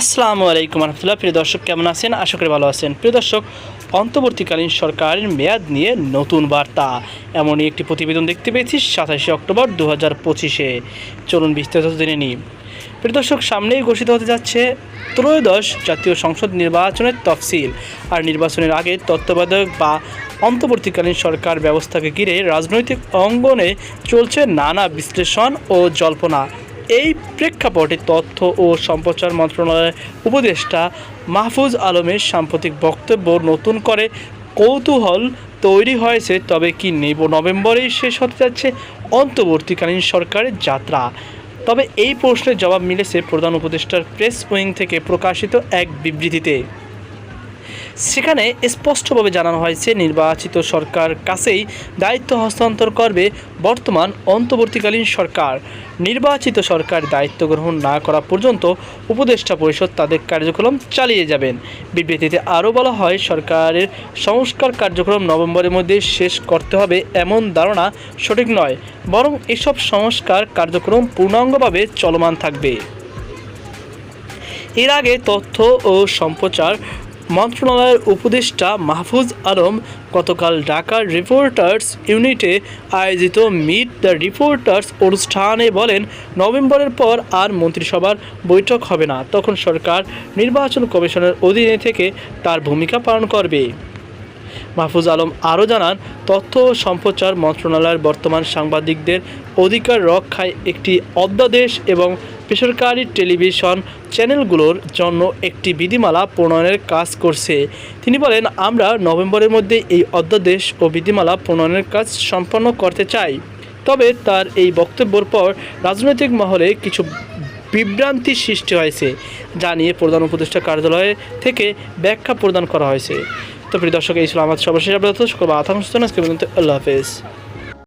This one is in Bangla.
আসসালামু আলাইকুম রহমতুল্লাহ। প্রিয় দর্শক, কেমন আছেন? আশা করি ভালো আছেন। প্রিয় দর্শক, অন্তর্বর্তীকালীন সরকারের মেয়াদ নিয়ে নতুন বার্তা। এমনই একটি প্রতিবেদন দেখতে পেয়েছি সাতাশে অক্টোবর দু হাজার পঁচিশে। চলুন বিস্তারিত জেনে নিই। প্রিয় দর্শক, সামনেই ঘোষিত হতে যাচ্ছে ত্রয়োদশ জাতীয় সংসদ নির্বাচনের তফসিল। আর নির্বাচনের আগে তত্ত্বাবধায়ক বা অন্তর্বর্তীকালীন সরকার ব্যবস্থাকে ঘিরে রাজনৈতিক অঙ্গনে চলছে নানা বিশ্লেষণ ও জল্পনা। এই প্রেক্ষাপটে তথ্য ও সম্প্রচার মন্ত্রণালয়ের উপদেষ্টা মাহফুজ আলমের সাম্প্রতিক বক্তব্য নতুন করে কৌতূহল তৈরি হয়েছে, তবে কি নেব? নভেম্বরেই শেষ হতে যাচ্ছে অন্তর্বর্তীকালীন সরকারের যাত্রা। তবে এই প্রশ্নের জবাব মিলেছে প্রধান উপদেষ্টার প্রেস উইং থেকে প্রকাশিত এক বিবৃতিতে। সেখানে স্পষ্টভাবে জানানো হয়েছে, নির্বাচিত সরকার কাছেই দায়িত্ব হস্তান্তর করবে বর্তমান অন্তর্বর্তীকালীন সরকার। নির্বাচিত সরকার দায়িত্ব গ্রহণ না করা পর্যন্ত উপদেষ্টা পরিষদ তাদের কার্যক্রম চালিয়ে যাবেন। বিবৃতিতে আরও বলা হয়, সরকারের সংস্কার কার্যক্রম নভেম্বরের মধ্যে শেষ করতে হবে এমন ধারণা সঠিক নয়, বরং এসব সংস্কার কার্যক্রম পূর্ণাঙ্গভাবে চলমান থাকবে। এর আগে তথ্য ও সম্প্রচার মন্ত্রণালয়ের উপদেষ্টা মাহফুজ আলম গতকাল ঢাকার রিপোর্টার্স ইউনিটে আয়োজিত মিট দ্য রিপোর্টার্স অনুষ্ঠানে বলেন, নভেম্বরের পর আর মন্ত্রিসভার বৈঠক হবে না। তখন সরকার নির্বাচন কমিশনের অধীনে থেকে তার ভূমিকা পালন করবে। মাহফুজ আলম আরও জানান, তথ্য ও সম্প্রচার মন্ত্রণালয়ের বর্তমান সাংবাদিকদের অধিকার রক্ষায় একটি অধ্যাদেশ এবং বেসরকারি টেলিভিশন চ্যানেলগুলোর জন্য একটি বিধিমালা প্রণয়নের কাজ করছে। তিনি বলেন, আমরা নভেম্বরের মধ্যে এই অধ্যাদেশ ও বিধিমালা প্রণয়নের কাজ সম্পন্ন করতে চাই। তবে তার এই বক্তব্যের পর রাজনৈতিক মহলে কিছু বিভ্রান্তির সৃষ্টি হয়েছে, যা নিয়ে প্রধান উপদেষ্টা কার্যালয় থেকে ব্যাখ্যা প্রদান করা হয়েছে। তো প্রিয় দর্শক, এই ছিল আমার সর্বশেষ আজকে পর্যন্ত আল্লাহ হাফেজ।